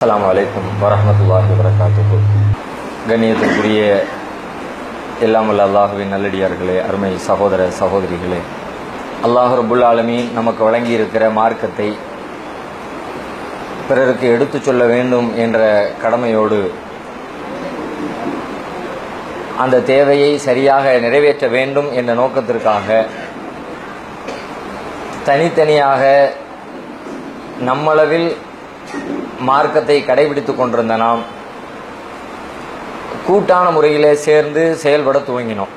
அலாம் வலைக்கம் வரமத்துல்லாஹி வரகாத்துஹு கண்ணியத்திற்குரிய எல்லாமல்ல அல்லாஹுவின் நல்லடியார்களே அருமை சகோதர சகோதரிகளே அல்லாஹ் ரபுல் ஆலமீன் நமக்கு வழங்கியிருக்கிற மார்க்கத்தை பிறருக்கு எடுத்து சொல்ல வேண்டும் என்ற கடமையோடு அந்த தேவையை சரியாக நிறைவேற்ற வேண்டும் என்ற நோக்கத்திற்காக தனித்தனியாக நம்மளவில் மார்க்கத்தை கடைபிடித்து கொண்டிருந்த நாம் கூட்டான முறையிலே சேர்ந்து செயல்பட துவங்கினோம்.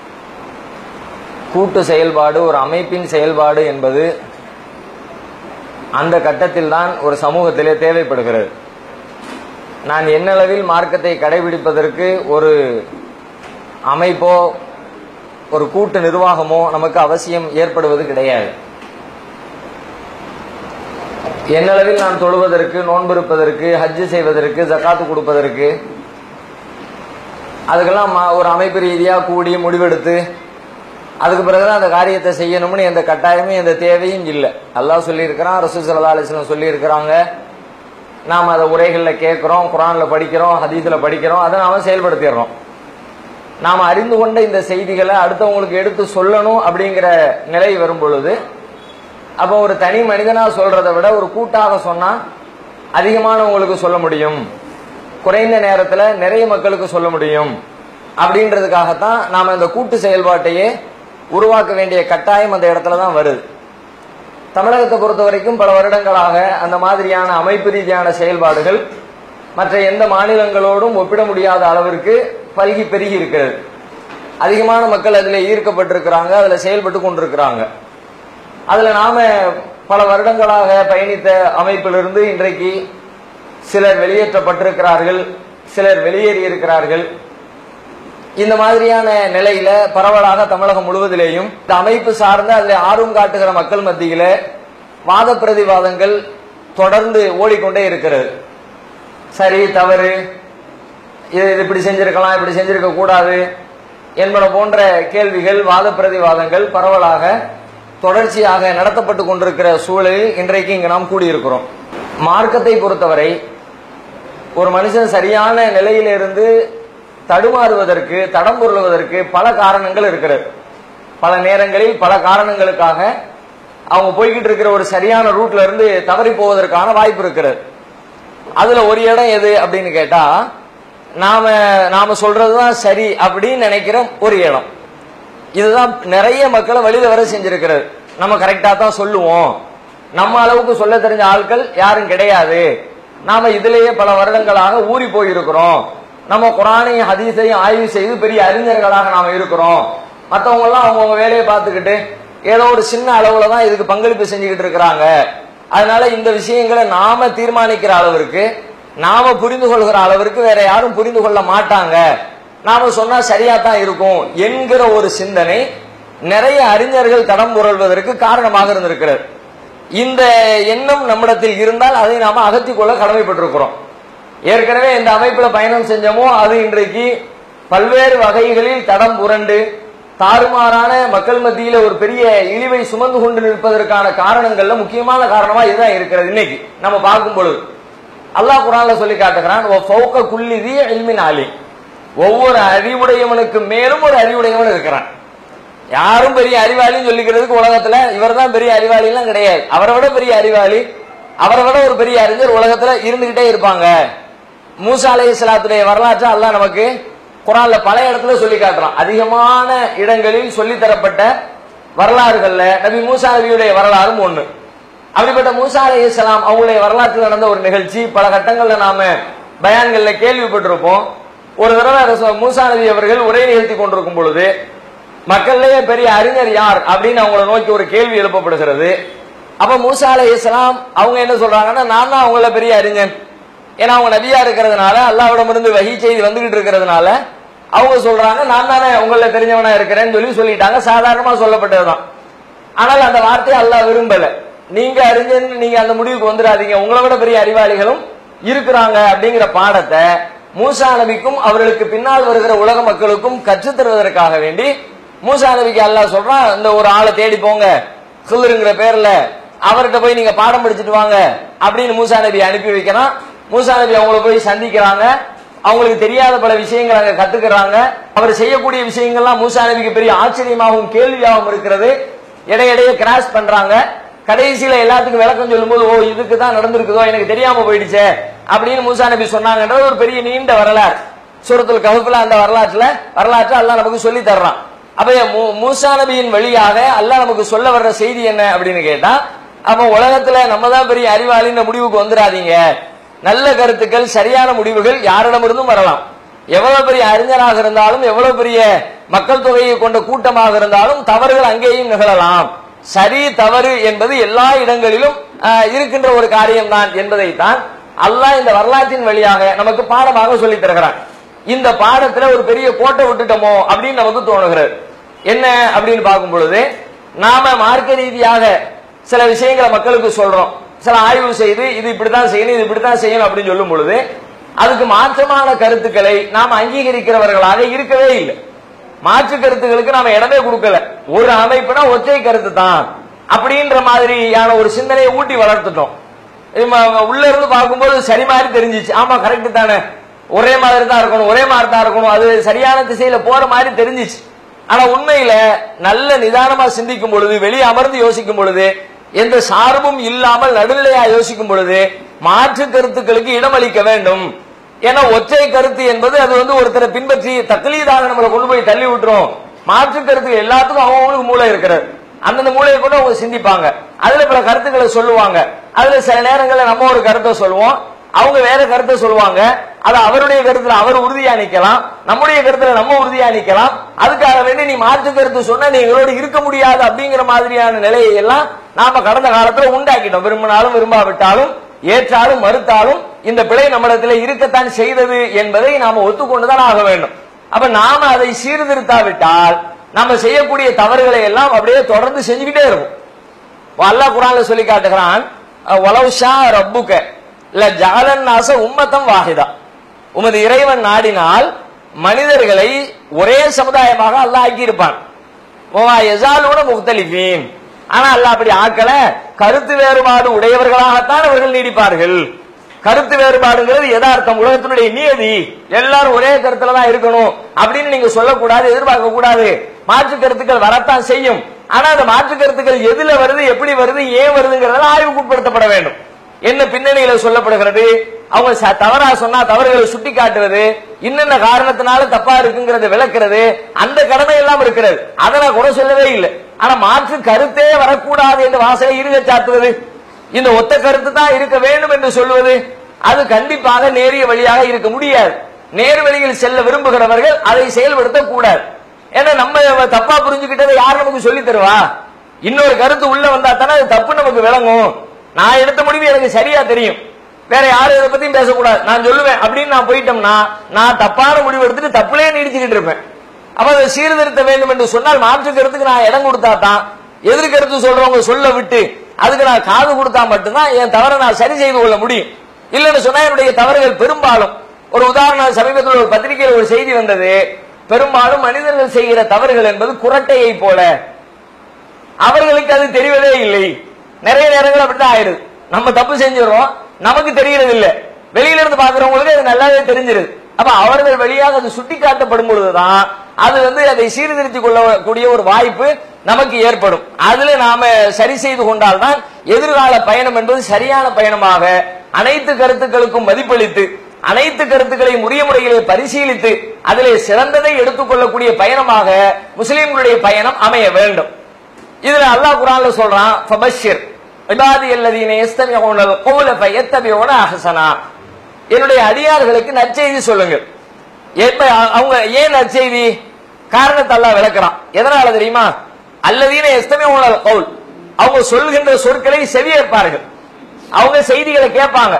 கூட்டு செயல்பாடு ஒரு அமைப்பின் செயல்பாடு என்பது அந்த கட்டத்தில் தான் ஒரு சமூகத்திலே தேவைப்படுகிறது. நான் என்னளவில் மார்க்கத்தை கடைபிடிப்பதற்கு ஒரு அமைப்போ ஒரு கூட்டு நிர்வாகமோ நமக்கு அவசியம் ஏற்படுவது கிடையாது. என்னளவில் நான் தொழுவதற்கு நோன்பு இருப்பதற்கு ஹஜ்ஜு செய்வதற்கு ஜக்காத்து கொடுப்பதற்கு அதுக்கெல்லாம் ஒரு அமைப்பு ரீதியாக கூடி முடிவெடுத்து அதுக்கு பிறகுதான் அந்த காரியத்தை செய்யணும்னு எந்த கட்டாயமும் எந்த தேவையும் இல்லை. அல்லாஹ் சொல்லியிருக்கிறான் ரசூல் சல்லா அலிஸ்லாம் சொல்லியிருக்கிறாங்க. நாம் அதை உரைகளில் கேட்குறோம் குரானில் படிக்கிறோம் ஹதீஸில் படிக்கிறோம் அதை நாம் செயல்படுத்திடுறோம். நாம் அறிந்து கொண்ட இந்த செய்திகளை அடுத்தவங்களுக்கு எடுத்து சொல்லணும் அப்படிங்கிற நிலை வரும் பொழுது அப்போ ஒரு தனி மனிதனா சொல்றதை விட ஒரு கூட்டாக சொன்னா அதிகமானவங்களுக்கு சொல்ல முடியும். குறைந்த நேரத்துல நிறைய மக்களுக்கு சொல்ல முடியும். அப்படின்றதுக்காகத்தான் நாம இந்த கூட்டு செயல்பாட்டையே உருவாக்க வேண்டிய கட்டாயம் அந்த இடத்துல தான் வருது. தமிழகத்தை பொறுத்த வரைக்கும் பல வருடங்களாக அந்த மாதிரியான அமைப்பு ரீதியான செயல்பாடுகள் மற்ற எந்த மாநிலங்களோடும் ஒப்பிட முடியாத அளவிற்கு பல்கி பெருகி இருக்கிறது. அதிகமான மக்கள் அதில் ஈர்க்கப்பட்டிருக்கிறாங்க அதில் செயல்பட்டு கொண்டிருக்கிறாங்க. அதுல நாம பல வருடங்களாக பயணித்த அமைப்பிலிருந்து இன்றைக்கு சிலர் வெளியேற்றப்பட்டிருக்கிறார்கள் சிலர் வெளியேறி இருக்கிறார்கள் இந்த மாதிரியான நிலையில பரவலாக தமிழகம் முழுவதிலேயும் இந்த அமைப்பு சார்ந்த அதில் ஆர்வம் காட்டுகிற மக்கள் மத்தியில வாத பிரதிவாதங்கள் தொடர்ந்து ஓடிக்கொண்டே இருக்கிறது. சரி தவறு. இது இது இப்படி செஞ்சிருக்கலாம் இப்படி செஞ்சிருக்க கூடாது என்பன போன்ற கேள்விகள் வாத பிரதிவாதங்கள் பரவலாக தொடர்ச்சியாக நடத்தப்பட்டு கொண்டிருக்கிற சூழலில் இன்றைக்கு இங்கு நாம் கூடியிருக்கிறோம். மார்க்கத்தை பொறுத்தவரை ஒரு மனுஷன் சரியான நிலையிலிருந்து தடுமாறுவதற்கு தடம் பொருளுவதற்கு பல காரணங்கள் இருக்கிறது. பல நேரங்களில் பல காரணங்களுக்காக அவங்க போய்கிட்டு இருக்கிற ஒரு சரியான ரூட்ல இருந்து தவறி போவதற்கான வாய்ப்பு இருக்கிறது. அதுல ஒரு இடம் எது அப்படின்னு கேட்டா நாம நாம சொல்றதுதான் சரி அப்படின்னு நினைக்கிற ஒரு இடம். இதுதான் நிறைய மக்களை வழியில வர செஞ்சிருக்கிறது. நம்ம கரெக்டா தான் சொல்லுவோம். நம்ம அளவுக்கு சொல்ல தெரிஞ்ச ஆட்கள் யாரும் கிடையாது. நாம இதுலயே பல வருடங்களாக ஊறி போயிருக்கிறோம். நம்ம குரானையும் ஹதீஸையும் ஆய்வு செய்து பெரிய அறிஞர்களாக நாம இருக்கிறோம். மற்றவங்க எல்லாம் அவங்கவுங்க வேலையை பார்த்துக்கிட்டு ஏதோ ஒரு சின்ன அளவுல தான் இதுக்கு பங்களிப்பு செஞ்சுக்கிட்டு இருக்கிறாங்க. அதனால இந்த விஷயங்களை நாம தீர்மானிக்கிற அளவிற்கு நாம புரிந்து கொள்கிற அளவிற்கு வேற யாரும் புரிந்து கொள்ள மாட்டாங்க. நாம சொன்னா சரியா தான் இருக்கும் என்கிற ஒரு சிந்தனை நிறைய அறிஞர்கள் தடம் புரள்வதற்கு காரணமாக இருந்திருக்கிறது. இந்த எண்ணம் நம்மிடத்தில் இருந்தால் அதை நாம அகற்றிக் கொள்ள கடமைப்பட்டிருக்கிறோம். ஏற்கனவே இந்த அமைப்புல பயணம் செஞ்சோமோ அது இன்றைக்கு பல்வேறு வகைகளில் தடம் புரண்டு தாறுமாறான மக்கள் மத்தியில ஒரு பெரிய இழிவை சுமந்து கொண்டு நிற்பதற்கான காரணங்கள்ல முக்கியமான காரணமா இதுதான் இருக்கிறது இன்னைக்கு. நம்ம பார்க்கும் பொழுது. அல்லாஹ் குரான்ல சொல்லி காட்டுகிறான் ஒவ்வொரு அறிவுடையவனுக்கு மேலும் ஒரு அறிவுடையவன் இருக்கிறான். யாரும் பெரிய அறிவாளின்னு சொல்லிக்கிறதுக்கு உலகத்துல இவர் தான் பெரிய அறிவாளிலாம் கிடையாது. அவரை விட பெரிய அறிவாளி அவரை விட ஒரு பெரிய அறிஞர் உலகத்துல இருந்துகிட்டே இருப்பாங்க. மூசா அலை இஸ்லாத்துடைய வரலாற்று அல்லாஹ் நமக்கு குரான்ல பல இடத்துல சொல்லி காட்டுறான். அதிகமான இடங்களில் சொல்லி தரப்பட்ட வரலாறுகள்ல நபி மூசா நபியுடைய வரலாறும் ஒண்ணு. அப்படிப்பட்ட மூசா அலை இஸ்லாம் அவங்களுடைய வரலாற்றில் நடந்த ஒரு நிகழ்ச்சி பல கட்டங்கள்ல நாம பயான்கள்ல கேள்விப்பட்டிருப்போம். ஒரு தடவை ரசூ- மூசா நபி அவர்கள் உரை நிகழ்த்தி கொண்டிருக்கும் பொழுது மக்களிலேயே பெரிய அறிஞர் யார் அப்படின்னு அவங்கள நோக்கி ஒரு கேள்வி எழுப்பப்படுகிறது. அப்ப மூசா அலை இஸ்லாம் அவங்க என்ன சொல்றாங்கன்னா நான் தான் அவங்கள பெரிய அறிஞன். ஏன்னா அவங்க நபியா இருக்கிறதுனால அல்லாவிடமிருந்து வகி செய்தி வந்துகிட்டு இருக்கிறதுனால அவங்க சொல்றாங்க நான் தானே உங்கள தெரிஞ்சவனா இருக்கிறேன்னு சொல்லி சொல்லிட்டாங்க. சாதாரணமா சொல்லப்பட்டதுதான். ஆனால் அந்த வார்த்தையை அல்லாஹ் விரும்பல. நீங்க அறிஞன் நீங்க அந்த முடிவுக்கு வந்துடாதீங்க. உங்களை விட பெரிய அறிவாளிகளும் இருக்கிறாங்க அப்படிங்கிற பாடத்தை மூசா நபிக்கும் அவர்களுக்கு பின்னால் வருகிற உலக மக்களுக்கும் கற்றுத் தருவதற்காக வேண்டி மூசா நபிக்கு அல்லாஹ் சொல்றான் இந்த ஒரு ஆளை தேடி போங்க ஹில்லுங்கிற பேர்ல அவர்கிட்ட போய் நீங்க பாடம் படிச்சுட்டு வாங்க அப்படின்னு மூசா நபி அனுப்பி வைக்கிறான். மூசா நபி அவங்கள போய் சந்திக்கிறாங்க. அவங்களுக்கு தெரியாத பல விஷயங்கள் அங்க கத்துக்கிறாங்க. அவர் செய்யக்கூடிய விஷயங்கள்லாம் மூசா நபிக்கு பெரிய ஆச்சரியமாகவும் கேள்வியாகவும் இருக்கிறது. இடையிடையே கிராஸ் பண்றாங்க. கடைசியில எல்லாத்துக்கும் விளக்கம் சொல்லும்போது ஓ இதுக்கு தான் நடந்திருக்குதோ எனக்கு தெரியாம போயிடுச்சே அப்படின்னு மூசா நபி சொன்னாங்கன்றது ஒரு பெரிய நீண்ட வரலாறு. சூரத்துல் கஹஃப்ல அந்த வரலாற்றுல வரலாற்றை அல்லா நமக்கு சொல்லி தர்றான். அப்ப மூசா நபியின் வழியாக அல்லாஹ் நமக்கு சொல்ல வர்ற செய்தி என்ன அப்படின்னு கேட்டா அப்ப உலகத்துல நம்ம தான் பெரிய அறிவாளின்ற முடிவுக்கு வந்துடாதீங்க நல்ல கருத்துக்கள் சரியான முடிவுகள் யாரிடமிருந்தும் வரலாம். எவ்வளவு பெரிய அறிஞராக இருந்தாலும் எவ்வளவு பெரிய மக்கள் தொகையை கொண்ட கூட்டமாக இருந்தாலும் தவறுகள் அங்கேயும் நிகழலாம். சரி தவறு என்பது எல்லா இடங்களிலும் இருக்கின்ற ஒரு காரியம்தான் என்பதைத்தான் அல்லாஹ் இந்த வரலாற்றின் வழியாக நமக்கு பாடமாக சொல்லி தருகிறான். இந்த பாடத்துல ஒரு பெரிய கோட்டை விட்டுட்டோமோ அப்படின்னு நமக்கு தோணுகிறது. என்ன அப்படின்னு பார்க்கும் பொழுது நாம மார்க்க ரீதியாக சில விஷயங்களை மக்களுக்கு சொல்றோம். சில ஆய்வு செய்து இது இப்படித்தான் செய்யணும் இது இப்படித்தான் செய்யணும் அப்படின்னு சொல்லும் பொழுது அதுக்கு மாற்றமான கருத்துக்களை நாம் அங்கீகரிக்கிறவர்களாக இருக்கவே இல்லை. மாற்று கருத்துகளுக்கு நாம இடமே கொடுக்கல. ஒரு அமைப்புனா ஒற்றை கருத்து தான் அப்படின்ற மாதிரியான ஒரு சிந்தனையை ஊட்டி வளர்த்துட்டோம். உள்ள இருந்து பார்க்கும்போது சரி மாதிரி தெரிஞ்சிச்சு. ஆமா கரெக்ட் தானே. ஒரே மாதிரி தான் இருக்கணும் ஒரே மாதிரி தான் இருக்கணும். அது சரியான திசையில போற மாதிரி தெரிஞ்சிச்சு. ஆனா உண்மையில நல்ல நிதானமா சிந்திக்கும் பொழுது வெளியே அமர்ந்து யோசிக்கும் பொழுது எந்த சார்பும் இல்லாமல் நடுநிலையா யோசிக்கும் பொழுது மாற்று கருத்துக்களுக்கு இடமளிக்க வேண்டும். ஏன்னா ஒற்றை கருத்து என்பது அது வந்து ஒருத்தரை பின்பற்றி தக்கலீதாக நம்மளை கொண்டு போய் தள்ளி விட்டுரும். மாற்று கருத்து எல்லாத்துக்கும் அவங்களுக்கு மூளை இருக்கிறது. அந்தந்த மூளையை கூட அவங்க சிந்திப்பாங்க. அதுல பல கருத்துக்களை சொல்லுவாங்க. அதுல சில நேரங்களில் நம்ம ஒரு கருத்தை சொல்லுவோம். அவங்க வேற கருத்தை சொல்லுவாங்க. அது அவருடைய கருத்துல அவர் உறுதியா நிக்கலாம். நம்முடைய கருத்துல நம்ம உறுதியா நிக்கலாம். அதுக்காக வேண்டி நீ மாற்று கருத்து சொன்னா நீ எங்களோட இருக்க முடியாது அப்படிங்கிற மாதிரியான நிலையை எல்லாம் நாம கடந்த காலத்துல உண்டாக்கிட்டோம். விரும்பினாலும் விரும்பாவிட்டாலும் ஏற்றாலும் மறுத்தாலும் இந்த பிழை நம்மிடத்துல இருக்கத்தான் செய்தது என்பதை நாம ஒத்துக்கொண்டுதான் ஆக வேண்டும். அப்ப நாம அதை சீர்திருத்தாவிட்டால் நம்ம செய்யக்கூடிய தவறுகளை எல்லாம் அப்படியே தொடர்ந்து செஞ்சுக்கிட்டே இருக்கும் இப்ப குரான்ல சொல்லி காட்டுகிறான் வலவுஷா ரப்புக்க இல்ல ஜாலன் நாச உம்மத்தம் வாஹிதா. உமது இறைவன் நாடினால் மனிதர்களை ஒரே சமுதாயமாக அல்லாஹ் ஆக்கியிருப்பான். எசாலோட முக்தலிஃபீன். ஆனா அல்ல அப்படி ஆக்கல. கருத்து வேறுபாடு உடையவர்களாகத்தான் அவர்கள் நீடிப்பார்கள். கருத்து வேறுபாடுங்கிறது யதார்த்தம். உலகத்தினுடைய நியதி எல்லாரும் ஒரே கருத்துல தான் இருக்கணும். அப்படின்னு நீங்க சொல்லக்கூடாது எதிர்பார்க்க கூடாது. மாற்று கருத்துக்கள் வரத்தான் செய்யும். ஆனா அந்த மாற்று கருத்துக்கள் எதுல வருது எப்படி வருது ஏன் வருதுங்கிறதெல்லாம் ஆய்வுக்குட்படுத்தப்பட வேண்டும். என்ன பின்னணியில சொல்லப்படுகிறது? அவங்க ச- தவறா சொன்னா தவறுகளை சுட்டி காட்டுறது இன்னென்ன காரணத்தினால தப்பா இருக்குங்கிறத விளக்குறது அந்த கடமை எல்லாம் இருக்கிறது. அதை நான் கூட சொல்லவே இல்லை. ஆனா மாற்று கருத்தே வரக்கூடாது என்று வாசலை இருக சாத்துவது இந்த ஒத்த கருத்து தான் இருக்க வேண்டும் என்று சொல்வது அது கண்டிப்பாக நேரிய வழியாக இருக்க முடியாது. நேர் வழியில் செல்ல விரும்புகிறவர்கள் அதை செயல்படுத்த கூடாது. ஏன்னா நம்ம தப்பா புரிஞ்சுக்கிட்டதை யார் நமக்கு சொல்லி தருவா? இன்னொரு கருத்து உள்ள வந்தா தானே அது தப்பு நமக்கு விளங்கும். நான் எடுத்த முடிவு எனக்கு சரியா தெரியும். வேற யாரும் இதை பத்தியும் பேசக்கூடாது. நான் சொல்லுவேன் அப்படின்னு நான் போயிட்டோம்னா நான் தப்பான முடிவு எடுத்துட்டு தப்புலயே நீடிச்சுக்கிட்டு இருப்பேன். அப்ப அதை சீர்திருத்த வேண்டும் என்று சொன்னால் மாற்று கருத்துக்கு நான் இடம் கொடுத்தா தான் எதிர்கருத்து சொல்றவங்க சொல்ல விட்டு அதுக்கு நான் காது கொடுத்தா மட்டும்தான் என் தவறை நான் சரி செய்து கொள்ள முடியும். இல்லைன்னு சொன்னா என்னுடைய தவறுகள் பெரும்பாலும் ஒரு உதாரணம் சமீபத்தில் ஒரு பத்திரிகையில் ஒரு செய்தி வந்தது. பெரும்பாலும் மனிதர்கள் செய்கிற தவறுகள் என்பது குரட்டையை போல. அவர்களுக்கு அது தெரிவதே இல்லை. நிறைய நேரங்கள் அப்படித்தான் ஆயிடுது. நம்ம தப்பு செஞ்சிடறோம் நமக்கு தெரிகிறது இல்லை வெளியில இருந்து பாக்குறவங்களுக்கு அது நல்லாவே தெரிஞ்சிருது. அப்ப அவர்கள் வழியாக அது சுட்டி காட்டப்படும் பொழுதுதான் அது வந்து அதை சீர்திருத்திக் கொள்ளக்கூடிய ஒரு வாய்ப்பு நமக்கு ஏற்படும். அதுல நாம சரி செய்து கொண்டால்தான் எதிர்கால பயணம் என்பது சரியான பயணமாக அனைத்து கருத்துக்களுக்கும் மதிப்பளித்து அனைத்து கருத்துக்களையும் உரிய முறையிலே பரிசீலித்து அதிலே சிறந்ததை எடுத்துக்கொள்ளக்கூடிய பயணமாக முஸ்லிம்களுடைய பயணம் அமைய வேண்டும். இதுல அல்லாஹ் குரான்ல சொல்றான் ஃபபஷிர் இபாதி அல்லதீன யஸ்தமிஊனல் கௌல ஃபயத்தபிஊன அஹசனா. என்னுடைய அடியார்களுக்கு நற்செய்தி சொல்லுங்கள். எப்ப அவங்க ஏன் நற்செய்தி? காரணத்தை அல்லாஹ் விளக்குறான். எதனால தெரியுமா? அல்லதீன யஸ்தமிஊனல் கௌல் அவங்க சொல்கின்ற சொற்களை செவியேற்பார்கள். அவங்க செய்திகளை கேட்பாங்க.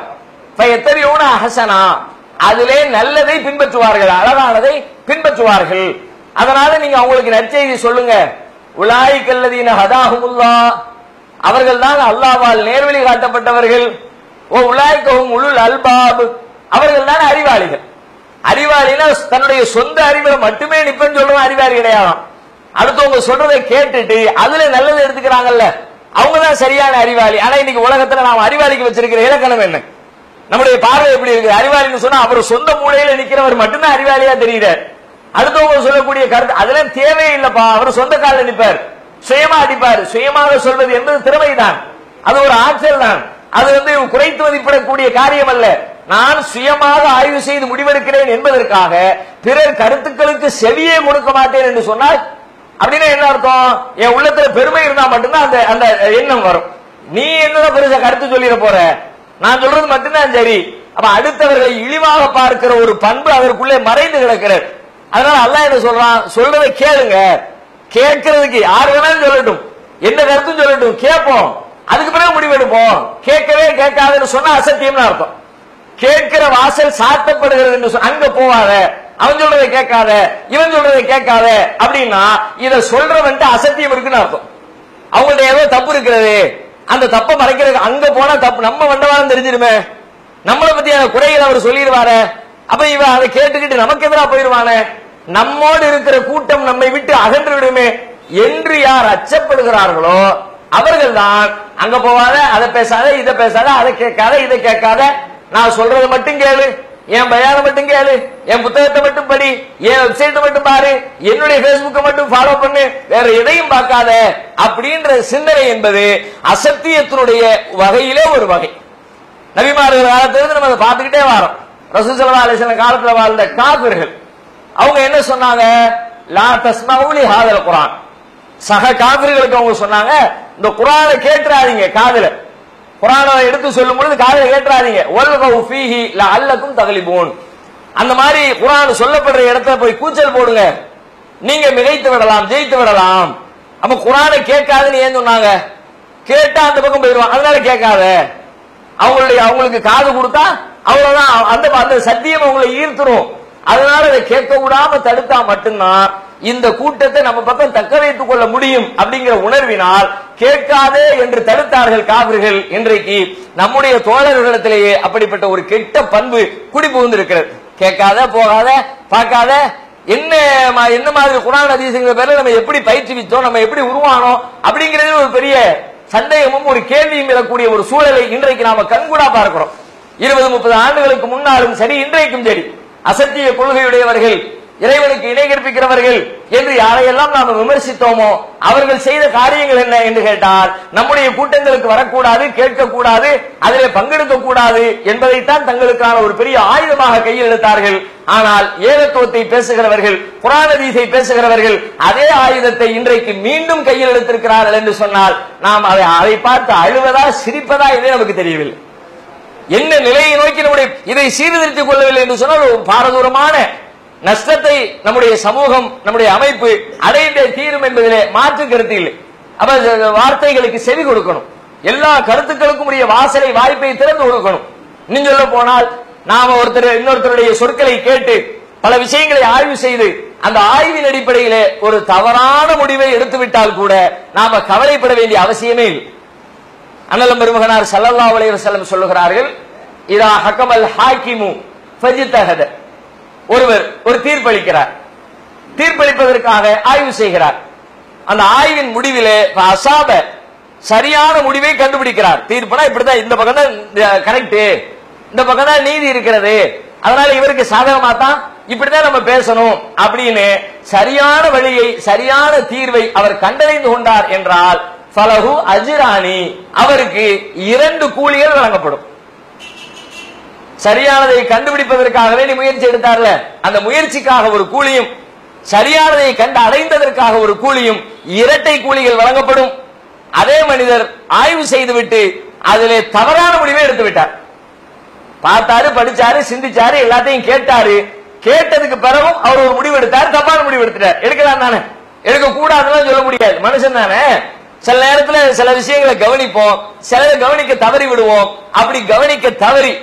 எத்தனையோன அகசனா அதிலே நல்லதை பின்பற்றுவார்கள் அழகானதை பின்பற்றுவார்கள். அதனால நீங்க அவங்களுக்கு நற்செய்தி சொல்லுங்க. உலாய் கல்லதீன ஹதாஹுமுல்லா. அவர்கள் தான் அல்லாவால் நேர்வழி காட்டப்பட்டவர்கள். ஓ உலாய்க்கவும் உளுல் அல்பாப். அவர்கள் தான் அறிவாளிகள். அறிவாளினா தன்னுடைய சொந்த அறிவுல மட்டுமே நிப்பன்னு சொல்றவன் அறிவாளி கிடையாதாம் அடுத்தவங்க சொல்றதை கேட்டுட்டு அதுல நல்லதை எடுத்துக்கிறாங்கல்ல. அவங்க தான் சரியான அறிவாளி. ஆனா இன்னைக்கு உலகத்துல நாம் அறிவாளிக்கு வச்சிருக்கிற இலக்கணம் என்ன? நம்முடைய பார்வை எப்படி இருக்கு அறிவாளின்னு சொன்னா அவர் சொந்த மூலையில நிக்கிறவர் மட்டும்தான் அறிவாளியா தெரியுறார் அடுத்தவங்க சொல்லக்கூடிய கருத்து அதெல்லாம் தேவையே இல்லப்பா அவர் சொந்த கால நிற்பார் சுயமா அடிப்பார். சுயமாக சொல்வது என்பது திறமைதான். அது ஒரு ஆற்றல் தான். அது வந்து குறைத்து மதிப்பிடக்கூடிய காரியம் அல்ல. நான் சுயமாக ஆய்வு செய்து முடிவெடுக்கிறேன் என்பதற்காக பிறர் கருத்துக்களுக்கு செவியே கொடுக்க மாட்டேன் என்று சொன்னால் அப்படின்னா என்ன அர்த்தம்? என் உள்ளத்துல பெருமை இருந்தா மட்டும்தான் அந்த அந்த எண்ணம் வரும். நீ என்னதான் பெருசா கருத்து சொல்லிட போற? நான் சொல்றது மட்டும்தான் சரி. அப்ப அடுத்தவர்களை இழிவாக பார்க்கிற ஒரு பண்பு அதற்குள்ளே மறைந்து கிடக்கிறது. அதனால அல்ல என்ன சொல்றான்? சொல்றதை கேளுங்க. கேட்கறதுக்கு யார் வேணாலும் சொல்லட்டும். என்ன கருத்தும் சொல்லட்டும். கேட்போம். அதுக்கு பிறகு முடிவெடுப்போம். கேட்கவே கேட்காதுன்னு சொன்னா அசத்தியம்னு அர்த்தம். கேட்கிற வாசல் சாத்தப்படுகிறது என்று சொ- அங்க போவாத. அவன் சொல்றதை கேட்காத இவன் சொல்றதை கேட்காத அப்படின்னா இத சொல்றவன்ட்டு அசத்தியம் இருக்குன்னு அர்த்தம். அவங்கள்ட்ட ஏதோ தப்பு இருக்கிறது. அந்த தப்பை மறைக்கிறதுக்கு அங்க போனா தப்பு. நம்ம வண்டவாளம் தெரிஞ்சிருமே. நம்மளை பத்தியான குறைகளை அவர் சொல்லிடுவாரு. அப்ப இவன் அதை கேட்டுக்கிட்டு நமக்கு எதிராக போயிருவானே நம்மோடு இருக்கிற கூட்டம் நம்மை விட்டு அகன்று விடுமே என்று யார் அச்சப்படுகிறார்களோ அவர்கள் தான் அங்க போவாத அதை பேசாத இதை பேசாத அதை கேட்காத இதை கேட்காத. நான் சொல்றது மட்டும் கேளு. என் பயான மட்டும் கேளு என் புத்தகத்தை மட்டும் படி என் வெப்சைட்டை மட்டும் பாரு என்னுடைய Facebooka மட்டும் ஃபாலோ பண்ணு வேற எதையும் பார்க்காத. அப்படின்ற சிந்தனை என்பது அசத்தியத்தினுடைய வகையிலே ஒரு வகை. நபிமார்கள் காலத்திலிருந்து நம்ம அதை பார்த்துக்கிட்டே வரோம். ரசூல் ஸல்லல்லாஹு அலைஹி காலத்துல வாழ்ந்த காபிர்கள். அவங்க என்ன சொன்னாங்க? லா தஸ்மௌலி ஹாதல் குரான் சக காபிர்களுக்கு அவங்க சொன்னாங்க இந்த குரானை கேட்டுறாதீங்க காதல. குரானை எடுத்து சொல்லும் பொழுது காதல கேட்றாதீங்க வல்கவு ஃபீஹி அல்லக்கும் தகழிபூன் அந்த மாதிரி குரான் சொல்லப்படுற இடத்துல போய் கூச்சல் போடுங்க. நீங்க மிகைத்து விடலாம் ஜெயித்து விடலாம். அப்ப குரானை கேட்காதுன்னு ஏன் சொன்னாங்க? கேட்டா அந்த பக்கம் போயிடுவான். அதனால கேட்காத. அவங்களுடைய அவங்களுக்கு காது கொடுத்தா அவ்வளவுதான். அந்த அந்த சத்தியம் அவங்களை ஈர்த்துரும். அதனால அதை கேட்க விடாம தடுத்தா மட்டும்தான் இந்த கூட்டத்தை நம்ம பக்கம் தக்க வைத்துக் கொள்ள முடியும் அப்படிங்கிற உணர்வினால் கேட்காதே என்று தடுத்தார்கள் காவிர்கள். இன்றைக்கு நம்முடைய தோழர்களிடத்திலேயே அப்படிப்பட்ட ஒரு கெட்ட பண்பு குடி புகுந்திருக்கிறது கேட்காத போகாத பார்க்காத என்ன மா- என்ன மாதிரி குரான் அதிசங்கிற பேர்ல நம்ம எப்படி பயிற்றுவித்தோம் நம்ம எப்படி உருவானோம் அப்படிங்கிறது ஒரு பெரிய சந்தேகமும் ஒரு கேள்வியும் எழக்கூடிய ஒரு சூழலை இன்றைக்கு நாம கண்கூடா பார்க்கிறோம். இருபது முப்பது ஆண்டுகளுக்கு முன்னாலும் சரி இன்றைக்கும் சரி. அசத்திய கொள்கையுடையவர்கள் இறைவனுக்கு இணை கற்பிக்கிறவர்கள் என்று யாரையெல்லாம் நாம் விமர்சித்தோமோ அவர்கள் செய்த காரியங்கள் என்ன என்று கேட்டால் நம்முடைய கூட்டங்களுக்கு வரக்கூடாது கேட்கக்கூடாது அதிலே பங்கெடுக்க கூடாது என்பதைத்தான் தங்களுக்கான ஒரு பெரிய ஆயுதமாக கையில் எடுத்தார்கள் ஆனால் ஏகத்துவத்தை பேசுகிறவர்கள் புராணதீசை பேசுகிறவர்கள் அதே ஆயுதத்தை இன்றைக்கு மீண்டும் கையில் எடுத்திருக்கிறார்கள் என்று சொன்னால் நாம் அதை அதை பார்த்து அழுவதா சிரிப்பதா என்றே நமக்கு தெரியவில்லை. என்ன நிலையை நோக்கி நம்முடைய இதை சீர்திருத்திக் கொள்ளவில்லை என்று சொன்னால் ஒரு பாரதூரமான நஷ்டத்தை நம்முடைய சமூகம் நம்முடைய அமைப்பு அடைந்தே தீரும் என்பதிலே மாற்று கருத்து இல்லை. அப்ப வார்த்தைகளுக்கு செவி கொடுக்கணும். எல்லா கருத்துக்களுக்கும் உரிய வாசலை வாய்ப்பை திறந்து கொடுக்கணும். இன்னும் சொல்ல போனால் நாம ஒருத்தர் இன்னொருத்தருடைய சொற்களை கேட்டு பல விஷயங்களை ஆய்வு செய்து அந்த ஆய்வின் அடிப்படையிலே ஒரு தவறான முடிவை எடுத்துவிட்டால் கூட நாம கவலைப்பட வேண்டிய அவசியமே இல்லை. அண்ணலம் பெருமகனார் சல்லல்லா உலக செல்லம் சொல்லுகிறார்கள் இதா ஹக்கமல் ஹாக்கிமு ஃபஜ்தஹத. ஒருவர் ஒரு தீர்ப்பளிக்கிறார். தீர்ப்பளிப்பதற்காக ஆய்வு செய்கிறார். அந்த ஆய்வின் முடிவிலே அசாப சரியான முடிவை கண்டுபிடிக்கிறார். தீர்ப்புனா இப்படிதான் இந்த பக்கம் தான் கரெக்ட் இந்த பக்கம் தான் நீதி இருக்கிறது. அதனால இவருக்கு சாதகமா தான் இப்படிதான் நம்ம பேசணும் அப்படின்னு சரியான வழியை சரியான தீர்வை அவர் கண்டறிந்து கொண்டார் என்றால் ஃபலஹு அஜிராணி அவருக்கு இரண்டு கூலிகள் வழங்கப்படும். சரியானதை கண்டுபிடிப்பதற்காகவே நீ முயற்சி எடுத்தார்ல? அந்த முயற்சிக்காக ஒரு கூலியும் சரியானதை கண்டு அடைந்ததற்காக ஒரு கூலியும் இரட்டை கூலிகள் வழங்கப்படும். அதே மனிதர் ஆய்வு செய்துவிட்டு அதிலே தவறான முடிவை எடுத்து விட்டார் பார்த்தாரு படிச்சாரு சிந்திச்சாரு எல்லாத்தையும் கேட்டாரு. கேட்டதுக்கு பிறகும் அவர் ஒரு முடிவு எடுத்தார் தப்பான முடிவு எடுத்துட்டார் எடுக்கலாம் தானே. எடுக்க கூடாதுன்னு சொல்ல முடியாது. மனுஷன் தானே. சில நேரத்துல சில விஷயங்களை கவனிப்போம் சிலதை கவனிக்க தவறி விடுவோம் அப்படி கவனிக்க தவறி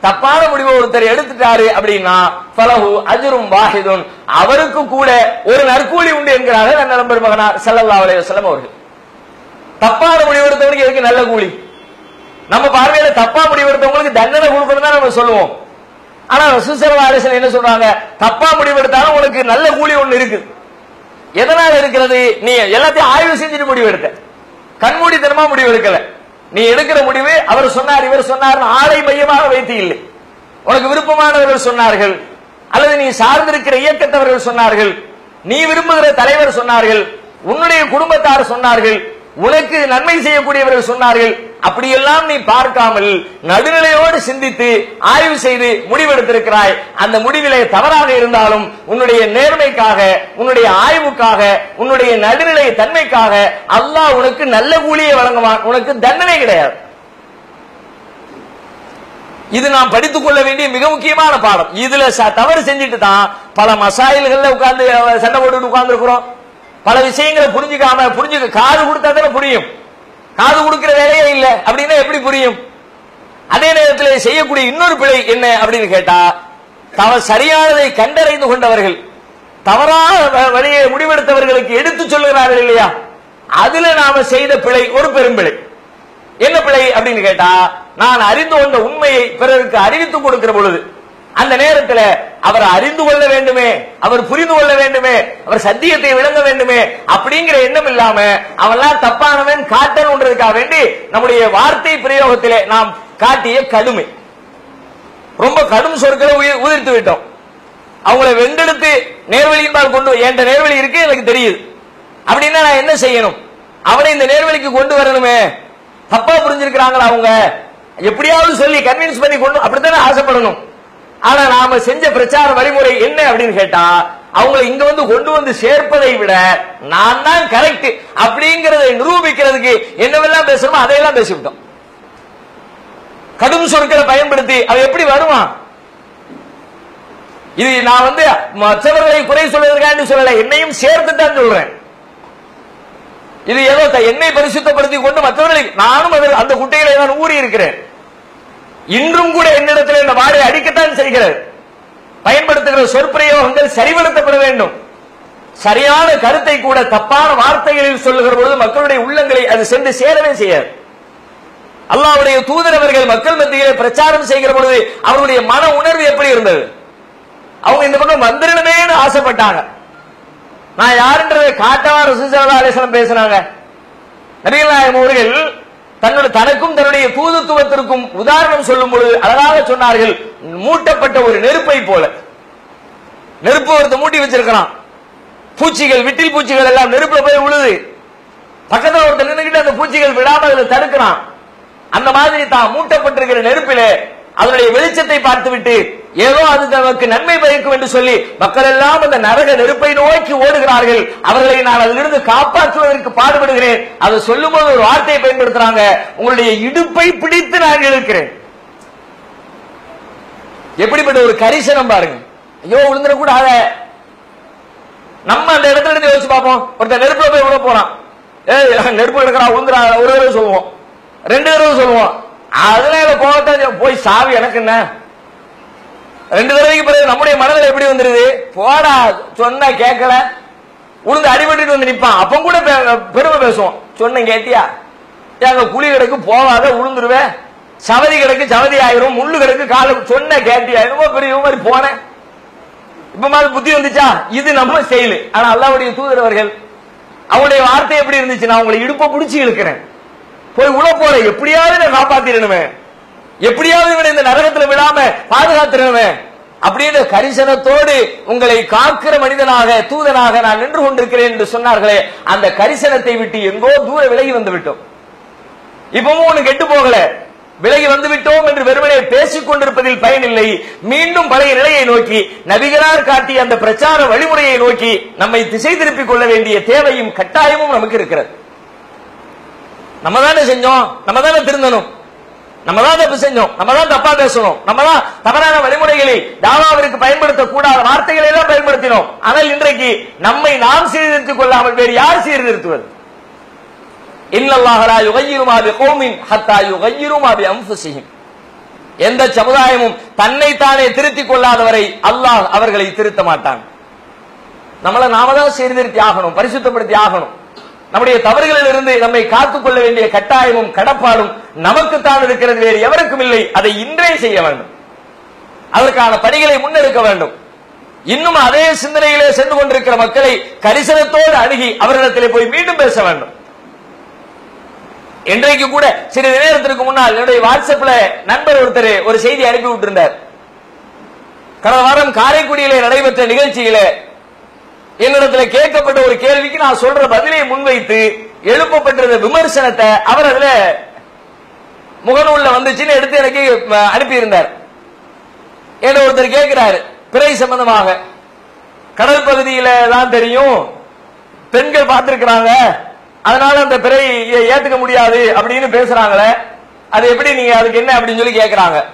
தப்பான முடிவை ஒருத்தர் எடுத்துட்டாரு அப்படின்னா ஃபலஹு அஜ்ரும் வாஹிதுன். அவருக்கு கூட ஒரு நற்கூலி உண்டு என்கிறார்கள் அண்ணன் பெருமகனார் செல்லல்லா அலைய செல்லம் அவர்கள். தப்பான முடிவு எடுத்தவனுக்கு எதுக்கு நல்ல கூலி? நம்ம பார்வையில தப்பா முடிவு எடுத்தவங்களுக்கு தண்டனை கொடுக்கணும் தான் நம்ம சொல்லுவோம். ஆனா சுசர்வ அரசன் என்ன சொல்றாங்க? தப்பா முடிவு எடுத்தாலும் உனக்கு நல்ல கூலி ஒண்ணு இருக்கு. எதனால இருக்கிறது? நீ எல்லாத்தையும் ஆய்வு செஞ்சுட்டு முடிவு எடுத்த. கண்மூடித்தனமா முடிவு எடுக்கல. நீ எடுக்கிற முடிவு அவர் சொன்னார் இவர் சொன்னார் ஆளை மையமாக வைத்து இல்லை. உனக்கு விருப்பமானவர்கள் சொன்னார்கள் அல்லது நீ சார்ந்திருக்கிற இயக்கத்தவர்கள் சொன்னார்கள் நீ விரும்புகிற தலைவர் சொன்னார்கள் உன்னுடைய குடும்பத்தார் சொன்னார்கள் உனக்கு நன்மை செய்யக்கூடியவர்கள் சொன்னார்கள். அப்படியெல்லாம் நீ பார்க்காமல் நடுநிலையோடு சிந்தித்து ஆய்வு செய்து முடிவெடுத்திருக்கிறாய். அந்த முடிவிலே தவறாக இருந்தாலும் உன்னுடைய நேர்மைக்காக உன்னுடைய ஆய்வுக்காக உன்னுடைய நடுநிலை தன்மைக்காக அல்லாஹ் உனக்கு நல்ல கூலியை வழங்குவான். உனக்கு தண்டனை கிடையாது. இது நாம் படித்துக் கொள்ள வேண்டிய மிக முக்கியமான பாடம். இதுல ச- தவறு செஞ்சுட்டு தான் பல மசாயில்கள்ல உட்கார்ந்து சண்டை போட்டு உட்கார்ந்து இருக்கிறோம் பல விஷயங்களை புரிஞ்சுக்காம புரிஞ்சுக்க காது கொடுத்தா தானே புரியும். காது கொடுக்கிற வேலையே இல்லை. அப்படின்னா எப்படி புரியும்? அதே நேரத்தில் செய்யக்கூடிய இன்னொரு பிழை என்ன அப்படின்னு கேட்டா தவ சரியானதை கண்டறிந்து கொண்டவர்கள் தவறான வ- வழியை முடிவெடுத்தவர்களுக்கு எடுத்து சொல்லுகிறார்கள் இல்லையா? அதுல நாம செய்த பிழை ஒரு பெரும்பிழை என்ன பிழை அப்படின்னு கேட்டா நான் அறிந்து கொண்ட உண்மையை பிறருக்கு அறிவித்துக் கொடுக்கிற பொழுது அந்த நேரத்தில் அவர் அறிந்து கொள்ள வேண்டுமே அவர் புரிந்து கொள்ள வேண்டுமே அவர் சத்தியத்தை விளங்க வேண்டுமே அப்படிங்கிற எண்ணம் இல்லாம அவெல்லாம் தப்பானவன் காட்டணுன்றதுக்காக வேண்டி நம்முடைய வார்த்தை பிரயோகத்திலே நாம் காட்டிய கடுமை. ரொம்ப கடும் சொற்களை உதிர்த்து விட்டோம். அவங்களை வெண்டெடுத்து நேர்வழியின்பால் கொண்டு என்ற நேர்வழி இருக்கு? எனக்கு தெரியுது. அப்படின்னா நான் என்ன செய்யணும்? அவனை இந்த நேர்வழிக்கு கொண்டு வரணுமே. தப்பா புரிஞ்சிருக்கிறாங்களா அவங்க? எப்படியாவது சொல்லி கன்வின்ஸ் பண்ணி கொண்டு அப்படித்தானே ஆசைப்படணும். ஆனா நாம செஞ்ச பிரச்சார வழிமுறை என்ன அப்படின்னு கேட்டா அவங்களை இங்க வந்து கொண்டு வந்து சேர்ப்பதை விட நான் தான் கரெக்ட் அப்படிங்கறதை நிரூபிக்கிறதுக்கு என்னவெல்லாம் பேசணுமோ அதையெல்லாம் பேசிவிட்டோம். கடும் சொற்களை பயன்படுத்தி அவன் எப்படி வருவான்? இது நான் வந்து மற்றவர்களை குறை சொல்வதற்காண்டி சொல்லல என்னையும் சேர்த்து தான் சொல்றேன். இது ஏதோ என்னை பரிசுத்தப்படுத்தி கொண்டு மற்றவர்களை நானும் அதில் அந்த குட்டையில நான் ஊறி இருக்கிறேன் இன்றும் கூட என்னிடத்தில் இந்த வாடை அடிக்கத்தான் செய்கிறது. பயன்படுத்துகிற சொற்பிரயோகங்கள் சரிபடுத்தப்பட வேண்டும். சரியான கருத்தை கூட தப்பான வார்த்தைகளில் சொல்லுகிற பொழுது மக்களுடைய உள்ளங்களை அது சென்று சேரவே செய்யாது. அல்லாவுடைய தூதரவர்கள் மக்கள் மத்தியிலே பிரச்சாரம் செய்கிற பொழுது அவருடைய மன உணர்வு எப்படி இருந்தது? அவங்க இந்த பக்கம் வந்துடணுமே ஆசைப்பட்டாங்க. நான் யாருன்றதை காட்டவா ரசூசல்லா அலிஸ்லாம் பேசினாங்க. நபிகள் நாயகம் அவர்கள் தன்னுடைய தனக்கும் தன்னுடைய தூதுத்துவத்திற்கும் உதாரணம் சொல்லும் பொழுது அழகாக சொன்னார்கள். மூட்டப்பட்ட ஒரு நெருப்பை போல. நெருப்பு ஒருத்த மூட்டி வச்சிருக்கிறான். பூச்சிகள் விட்டில் பூச்சிகள் எல்லாம் நெருப்புல போய் விழுது பக்கத்தில் ஒருத்தர் நின்றுகிட்டு அந்த பூச்சிகள் விடாம அதில் தடுக்கிறான். அந்த மாதிரி தான் மூட்டப்பட்டிருக்கிற நெருப்பிலே அதனுடைய வெளிச்சத்தை பார்த்துவிட்டு ஏதோ அது நமக்கு நன்மை பயக்கும் என்று சொல்லி மக்கள் எல்லாம் அந்த நரக நெருப்பை நோக்கி ஓடுகிறார்கள். அவர்களை நான் அதிலிருந்து காப்பாற்றுவதற்கு பாடுபடுகிறேன். அதை சொல்லும் போது ஒரு வார்த்தையை பயன்படுத்துறாங்க. உங்களுடைய இடுப்பை பிடித்து நான் இருக்கிறேன் எப்படிப்பட்ட ஒரு கரிசனம் பாருங்க. ஐயோ விழுந்துட கூடாத நம்ம அந்த இடத்துல இருந்து யோசிச்சு பார்ப்போம். ஒருத்தர் நெருப்புல போய் விட போறான். ஏய் நெருப்பு எடுக்கிறா விழுந்துறா ஒரு தடவை சொல்லுவோம். ரெண்டு தடவை சொல்லுவோம். அதனால கோபத்தை போய் சாவி எனக்கு என்ன? ரெண்டு தடவைக்கு பிறகு நம்முடைய மனதில் எப்படி வந்துருது? போடா சொன்ன கேட்கல. உளுந்து அடிபட்டு வந்து நிற்பான் அப்போ கூட பெருமை பேசுவோம். சொன்ன கேட்டியா? எங்க குழி கிடக்கு போவாத உளுந்துருவேன் சவதி கிடக்கு சவதி ஆயிரும். முள்ளு கிடக்கு கால சொன்ன கேட்டியா? என்னமோ பெரிய மாதிரி போனேன். இப்ப மாதிரி புத்தி வந்துச்சா? இது நம்ம செயல். ஆனா அல்லாவுடைய தூதரவர்கள் அவங்களுடைய வார்த்தை எப்படி இருந்துச்சு நான் உங்களை இடுப்ப பிடிச்சி இழுக்கிறேன். போய் உள்ள போற எப்படியாவது நான் காப்பாத்திடணுமே. எப்படியாவது இவனை இந்த நரகத்துல விடாம பாதுகாத்துருவேன் அப்படின்னு கரிசனத்தோடு உங்களை காக்கிற மனிதனாக தூதனாக நான் நின்று கொண்டிருக்கிறேன் என்று சொன்னார்களே அந்த கரிசனத்தை விட்டு எங்கோ தூர விலகி வந்து விட்டோம். இப்பவும் ஒண்ணு கெட்டு போகல. விலகி வந்து விட்டோம் என்று வெறுமனே பேசிக் கொண்டிருப்பதில் பயனில்லை மீண்டும் பழைய நிலையை நோக்கி நபிகளார் காட்டிய அந்த பிரச்சார வழிமுறையை நோக்கி நம்மை திசை திருப்பிக் கொள்ள வேண்டிய தேவையும் கட்டாயமும் நமக்கு இருக்கிறது. நம்ம தானே செஞ்சோம். நம்ம தானே திருந்தனும் நம்ம தான் தப்பு செஞ்சோம். நம்ம தான் தப்பா பேசணும். நம்ம தான் தவறான வழிமுறைகளை தாவாவிற்கு பயன்படுத்த கூடாத வார்த்தைகளை தான் பயன்படுத்தினோம். ஆனால் இன்றைக்கு நம்மை நாம் சீர்திருத்திக் கொள்ளாமல் வேறு யார் சீர்திருத்துவது? இல்லல்லாஹலா யுகையிருமா பி கோமின் ஹத்தா யுகையிருமா பி அன்ஃபுஸிஹிம் எந்த சமுதாயமும் தன்னைத்தானே திருத்திக் கொள்ளாதவரை அல்லாஹ் அவர்களை திருத்த மாட்டான். நம்மளை நாம தான் சீர்திருத்தி ஆகணும் பரிசுத்தப்படுத்தி ஆகணும். நம்முடைய தவறுகளில் இருந்து நம்மை காத்துக் கொள்ள வேண்டிய கட்டாயமும் கடப்பாடும் நமக்குத்தான் இருக்கிறது. வேறு எவருக்கும் இல்லை. அதை இன்றே செய்ய வேண்டும். அதற்கான பணிகளை முன்னெடுக்க வேண்டும். இன்னும் அதே சிந்தனையிலே சென்று கொண்டிருக்கிற மக்களை கரிசனத்தோடு அணுகி அவர்களிடத்திலே போய் மீண்டும் பேச வேண்டும். இன்றைக்கு கூட சிறிது நேரத்திற்கு முன்னால் என்னுடைய வாட்ஸ்அப்ல நண்பர் ஒருத்தர் ஒரு செய்தி அனுப்பி விட்டிருந்தார். கடந்த வாரம் காரைக்குடியிலே நடைபெற்ற நிகழ்ச்சியில என்னிடத்துல கேட்கப்பட்ட ஒரு கேள்விக்கு நான் சொல்ற பதிலை முன்வைத்து எழுப்பப்பட்டிருந்த விமர்சனத்தை அவர் அதுல முகநூல்ல வந்துச்சுன்னு எடுத்து எனக்கு அனுப்பியிருந்தார். என்ன ஒருத்தர் கேட்கிறாரு பிறை சம்பந்தமாக. கடல் பகுதியில தான் தெரியும் பெண்கள் பார்த்திருக்கிறாங்க அதனால அந்த பிறை ஏ- ஏத்துக்க முடியாது அப்படின்னு பேசுறாங்களே அது எப்படி நீங்க அதுக்கு என்ன அப்படின்னு சொல்லி கேட்கிறாங்க.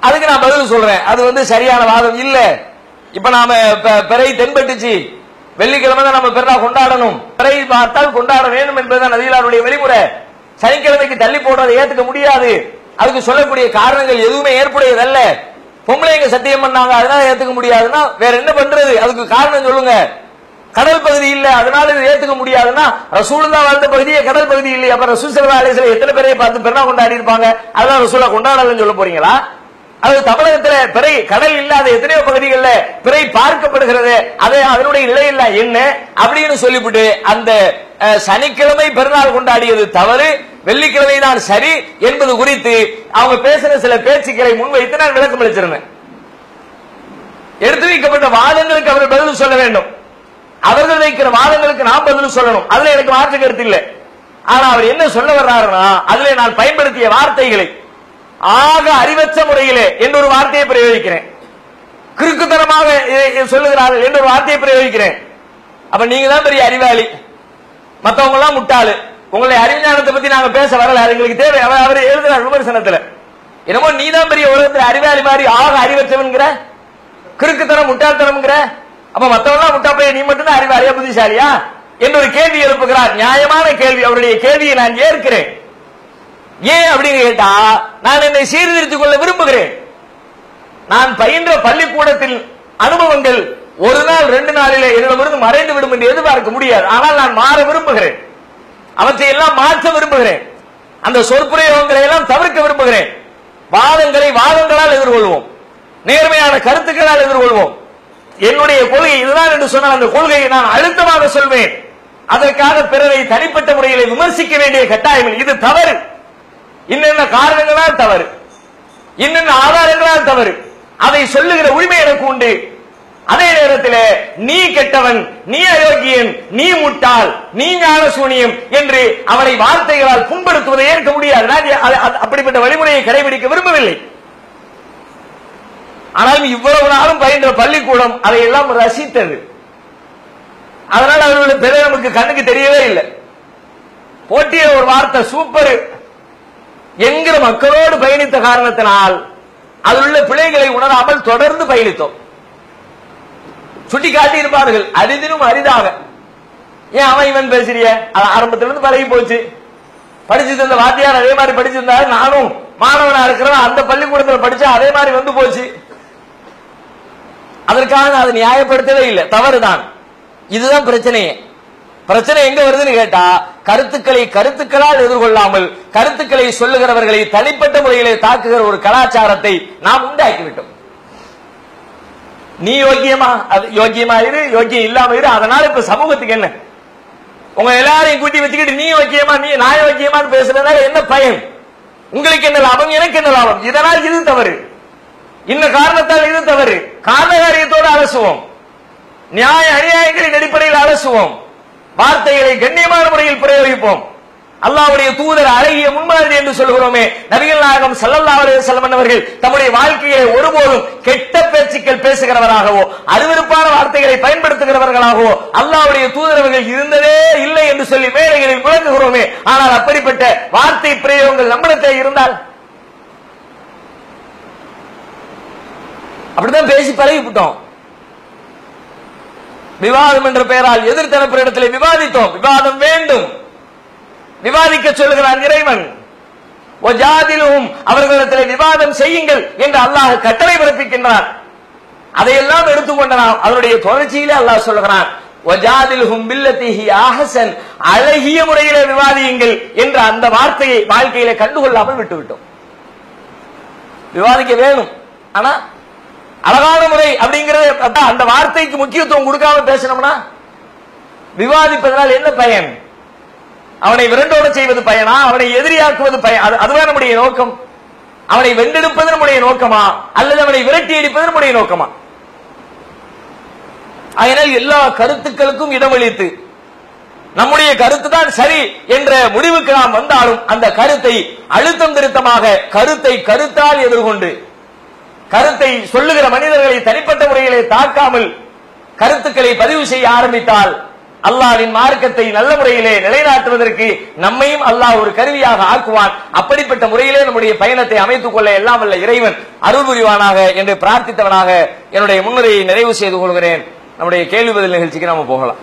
அதுக்கு நான் பதில் சொல்றேன். அது வந்து சரியான வாதம் இல்லை. இப்ப நாம பிறை தென்பட்டுச்சு. வெள்ளிக்கிழமை தான் நம்ம பிறனா கொண்டாடணும். பிறை பார்த்தால் கொண்டாட வேண்டும் என்பதுதான் நதியிலாருடைய வழிமுறை. சனிக்கிழமைக்கு தள்ளி போடுறதை ஏத்துக்க முடியாது. அதுக்கு சொல்லக்கூடிய காரணங்கள் எதுவுமே ஏற்புடையதல்ல. பொம்பளைங்க சத்தியம் பண்ணாங்க அதனால ஏத்துக்க முடியாதுன்னா வேற என்ன பண்றது? அதுக்கு காரணம் சொல்லுங்க. கடல் பகுதி இல்ல அதனால இது ஏத்துக்க முடியாதுன்னா தான் வாழ்ந்த பகுதியே கடல் பகுதி இல்லையா. அப்ப ரசூல் சல்லா அலிஸ்ல எத்தனை பேரை பார்த்து பெருனா கொண்டாடி இருப்பாங்க அதெல்லாம் ரசூலா கொண்டாடலன்னு சொல்ல போறீங்களா? அது தமிழகத்துல பிறை கடல் இல்லாத எத்தனையோ பகுதிகளில் பிறை பார்க்கப்படுகிறது. அதை அதனுடைய நிலை இல்ல என்ன? அப்படின்னு சொல்லிவிட்டு அந்த அஹ், சனிக்கிழமை பெருநாள் கொண்டாடியது தவறு. வெள்ளிக்கிழமை தான் சரி என்பது குறித்து அவங்க பேசுற சில பேச்சுக்களை முன்வைத்து நான் விளக்கம் அளிச்சிருந்தேன். எடுத்து வைக்கப்பட்ட வாதங்களுக்கு அவர் பதில் சொல்ல வேண்டும். அவர்கள் வைக்கிற வாதங்களுக்கு நான் பதில் சொல்லணும். அதுல எனக்கு மாற்று கருத்து இல்லை. ஆனா அவர் என்ன சொல்ல வர்றாருன்னா அதுல நான் பயன்படுத்திய வார்த்தைகளை ஆக அறிவற்ற முறையிலே என்று ஒரு வார்த்தையை பிரயோகிக்கிறேன். கிறுக்குத்தனமாக சொல்லுகிறார்கள் என்று ஒரு வார்த்தையை பிரயோகிக்கிறேன். அப்ப நீங்க தான் பெரிய அறிவாளி. மத்தவங்க எல்லாம் முட்டாளு. உங்களுடைய அறிஞானத்தை பத்தி நாங்க பேச வரல. எங்களுக்கு தேவை. அவர் அவர் எழுதுறார் விமர்சனத்துல. என்னமோ நீ தான் பெரிய உலகத்துல அறிவாளி மாதிரி ஆக அறிவற்றவன்கிற கிறுக்குத்தனம் முட்டாள்தனம்ங்கிற. அப்ப மத்தவங்க முட்டா போய் நீ மட்டும்தான் அறிவாளியா புத்திசாலியா? என்று ஒரு கேள்வி எழுப்புகிறார். நியாயமான கேள்வி. அவருடைய கேள்வியை நான் ஏற்கிறேன். ஏன் அப்படின்னு கேட்டா நான் என்னை சீர்திருத்திக் கொள்ள விரும்புகிறேன். நான் பயின்ற பள்ளிக்கூடத்தில் அனுபவங்கள் ஒரு நாள் ரெண்டு நாளிலே என்னிடமிருந்து மறைந்து விடும் என்று எதிர்பார்க்க முடியாது. ஆனால் நான் மாற விரும்புகிறேன். அவற்றை எல்லாம் மாற்ற விரும்புகிறேன். அந்த சொற்பிரயோகங்களை எல்லாம் தவிர்க்க விரும்புகிறேன். வாதங்களை வாதங்களால் எதிர்கொள்வோம். நேர்மையான கருத்துக்களால் எதிர்கொள்வோம். என்னுடைய கொள்கை இதுதான் என்று சொன்னால் அந்த கொள்கையை நான் அழுத்தமாக சொல்வேன். அதற்காக பிறரை தனிப்பட்ட முறையில் விமர்சிக்க வேண்டிய கட்டாயம் இல்லை. இது தவறு. இன்னென்ன காரணங்களால் தவறு? இன்னென்ன ஆதாரங்களால் தவறு? அதை சொல்லுகிற உரிமை எனக்கு உண்டு. அதே நேரத்தில் நீ கெட்டவன் நீ அயோக்கியன் நீ முட்டாள் நீ ஞானசூனியம் என்று அவனை வார்த்தைகளால் புண்படுத்துவதை ஏற்க முடியாது. அது- அப்படிப்பட்ட வழிமுறையை கடைபிடிக்க விரும்பவில்லை. ஆனால் இவ்வளவு நாளும் பயின்ற பள்ளிக்கூடம் அதையெல்லாம் ரசித்தது. அதனால் அவர்களுடைய பிறகு நமக்கு கண்ணுக்கு தெரியவே இல்லை. போட்டிய ஒரு வார்த்தை சூப்பர்! என்கிற மக்களோடு பயணித்த காரணத்தினால் அதில் உள்ள பிழைகளை உணராமல் தொடர்ந்து பயணித்தோம். சுட்டி காட்டியிருப்பார்கள் அரிதினும் அரிதாக. ஏன் அவன் இவன் பேசுறிய? அது ஆரம்பத்திலிருந்து பழகி போச்சு. படிச்சு தந்த வாத்தியார் அதே மாதிரி படிச்சிருந்தாரு நானும் மாணவனா இருக்கிறவன் அந்த பள்ளிக்கூடத்தில் படிச்சா அதே மாதிரி வந்து போச்சு. அதற்காக நான் அதை நியாயப்படுத்தவே இல்லை. தவறுதான். இதுதான் பிரச்சனையே. பிரச்சனை எங்க வருதுன்னு கேட்டா கருத்துக்களை கருத்துக்களால் எதிர்கொள்ளாமல் கருத்துக்களை சொல்லுகிறவர்களை தனிப்பட்ட முறையிலே தாக்குகிற ஒரு கலாச்சாரத்தை நாம் உண்டாக்கிவிட்டோம். நீ யோக்கியமா? அது யோக்கியமா இரு யோக்கியம் இல்லாம இரு. அதனால இப்ப சமூகத்துக்கு என்ன? உங்க எல்லாரையும் கூட்டி வச்சுக்கிட்டு நீ யோக்கியமா நீ நான் யோக்கியமான்னு பேசுறதுனால என்ன பயன்? உங்களுக்கு என்ன லாபம்? எனக்கு என்ன லாபம்? இதனால் இது தவறு. இந்த காரணத்தால் இது தவறு. காரணகாரியத்தோடு அலசுவோம். நியாய அநியாயங்களின் அடிப்படையில் அலசுவோம். வார்த்தைகளை கண்ணியமான முறையில் பிரயோகிப்போம். அல்லாவுடைய தூதர் அழகிய முன்மாதிரி என்று சொல்கிறோமே நபிகள் நாயகம் சல்லல்லா அலைஹி வஸல்லம் அவர்கள் தம்முடைய வாழ்க்கையை ஒருபோதும் கெட்ட பேச்சுக்கள் பேசுகிறவராகவோ அருவருப்பான வார்த்தைகளை பயன்படுத்துகிறவர்களாகவோ அல்லாவுடைய தூதரவர்கள் இருந்ததே இல்லை என்று சொல்லி மேடைகளில் முழங்குகிறோமே ஆனால் அப்படிப்பட்ட வார்த்தை பிரயோகங்கள் நம்மிடத்தே இருந்தால்? அப்படிதான் பேசி பழகிவிட்டோம். விவாதம் என்ற பெயரால் எதிர்த்தரப்பிடத்தில் விவாதித்தோம். விவாதம் வேண்டும். விவாதிக்க சொல்லுகிறான் இறைவன். ஒஜாதிலும் அவர்களிடத்தில் விவாதம் செய்யுங்கள் என்று அல்லாஹ் கட்டளை பிறப்பிக்கின்றான் அதையெல்லாம் எடுத்துக்கொண்ட நாம் அவருடைய தொடர்ச்சியிலே அல்லாஹ் சொல்லுகிறான். ஒஜாதிலுகும் அழகிய முறையிலே விவாதியுங்கள் என்ற அந்த வார்த்தையை வாழ்க்கையில கண்டுகொள்ளாமல் விட்டுவிட்டோம். விவாதிக்க வேணும். ஆனா அழகான முறை அப்படிங்கறது அந்த வார்த்தைக்கு முக்கியத்துவம் கொடுக்காம பேசணும்னா விவாதிப்பதனால் என்ன பயன்? அவனை விரண்டோட செய்வது பயனா? அவனை எதிரியாக்குவது பயன்? அது- நம்முடைய நோக்கம். அவனை வென்றெடுப்பது நம்முடைய நோக்கமா? அல்லது அவனை விரட்டி அடிப்பது நம்முடைய நோக்கமா? அதனால் எல்லா கருத்துக்களுக்கும் இடமளித்து நம்முடைய கருத்து தான் சரி என்ற முடிவுக்கு நாம் வந்தாலும் அந்த கருத்தை அழுத்தம் திருத்தமாக கருத்தை கருத்தால் எதிர்கொண்டு கருத்தை சொல்லுகிற மனிதர்களை தனிப்பட்ட முறையிலே தாக்காமல் கருத்துக்களை பதிவு செய்ய ஆரம்பித்தால் அல்லாவின் மார்க்கத்தை நல்ல முறையிலே நிலைநாட்டுவதற்கு நம்மையும் அல்லாஹ் ஒரு கருவியாக ஆக்குவான். அப்படிப்பட்ட முறையிலே நம்முடைய பயணத்தை அமைத்துக் கொள்ள எல்லாம் வல்ல இறைவன் அருள் புரிவானாக என்று பிரார்த்தித்தவனாக என்னுடைய முன்னுரையை நிறைவு செய்து கொள்கிறேன். நம்முடைய கேள்வி பதில் நிகழ்ச்சிக்கு நாம போகலாம்.